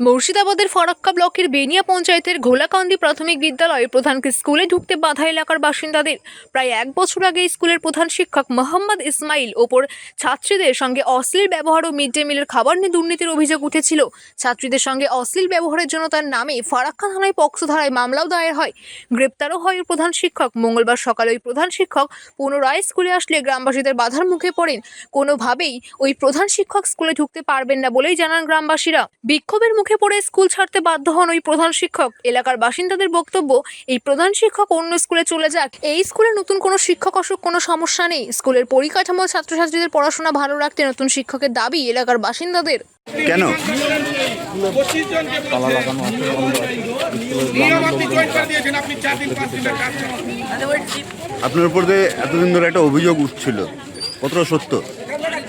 মুর্শিদাবাদের ফরাক্কা ব্লকের বেনিয়া পঞ্চায়েতের ঘোলাকান্দি প্রাথমিক বিদ্যালয়ের প্রধানকে স্কুলে ঢুকতে বাধা এলাকার বাসিন্দাদের। প্রায় এক বছর আগে স্কুলের প্রধান শিক্ষক মোহাম্মদ ইসমাইল ওপর ছাত্রীদের সঙ্গে অশ্লীল ব্যবহার ও মিড ডে মিলের খাবার নিয়ে দুর্নীতির অভিযোগ উঠেছিল। ছাত্রীদের সঙ্গে অশ্লীল ব্যবহারের জন্য তার নামে ফারাক্কা থানায় পক্সো ধারায় মামলাও দায়ের হয়। গ্রেপ্তারও হয় প্রধান শিক্ষক। মঙ্গলবার সকালে ওই প্রধান শিক্ষক পুনরায় স্কুলে আসলে গ্রামবাসীদের বাধার মুখে পড়েন। কোনোভাবেই ওই প্রধান শিক্ষক স্কুলে ঢুকতে পারবেন না বলেই জানান গ্রামবাসীরা। বিক্ষোভের মুখে পড়ে স্কুল ছাড়তে বাধ্য হন ওই প্রধান শিক্ষক। এলাকার বাসিন্দাদের বক্তব্য, এই প্রধান শিক্ষক অন্য স্কুলে চলে যাক। এই স্কুলে নতুন কোনো শিক্ষক অসুখ কোনো সমস্যা নেই। স্কুলের পরিকাঠামো, ছাত্রছাত্রীদের পড়াশোনা ভালো রাখতে নতুন শিক্ষকের দাবি এলাকার বাসিন্দাদের। কেন। আপনার উপর এতদিন ধরে একটা অভিযোগ উঠছিল। কতটা সত্য?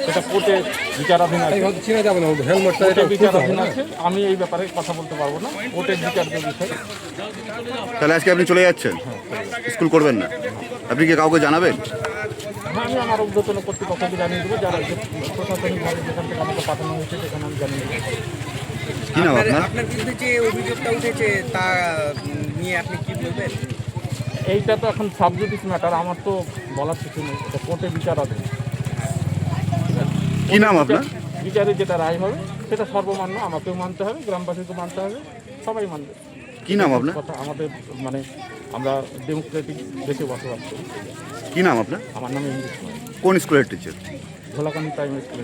সেটা কোর্টে বিচারাধীন আছে। চিনা যাবে না কোর্টে বিচারাধীন আছে। আমি এই ব্যাপারে কথা বলতে পারব না। কোর্টের বিচার্য বিষয়। তাহলে আজকে আপনি চলে যাচ্ছেন? স্কুল করবেন না। আপনি কি কাউকে জানাবেন? হ্যাঁ আমি আমার কর্তৃপক্ষকে জানিয়ে দেবো। যারা যে প্রশাসনিকভাবে যেখান থেকে আমাকে পাঠানো হয়েছে সেখানে আমি জানিয়ে দেবো। কি নাম আপনার? আপনার বিরুদ্ধে যে অভিযোগটা উঠেছে তা নিয়ে আপনি কি বলবেন? এইটা তো এখন সাবজেক্টিভ ম্যাটার আমার তো বলার কিছু নেই। এটা কোর্টে বিচারাধীন। কি নাম আপনার? বিচারে যেটা রায় হবে সেটা সর্বমান্য আমাকেও মানতে হবে গ্রামবাসীকেও মানতে হবে সবাই মানবে। কি নাম আপনার? কথা আমাদের মানে আমরা ডেমোক্রেটিক দেশে বসবাস করি। কি নাম আপনার? আমার নাম ইংলিশ কোন স্কুলের টিচার? ভোলাকান্দি প্রাইমারি স্কুলে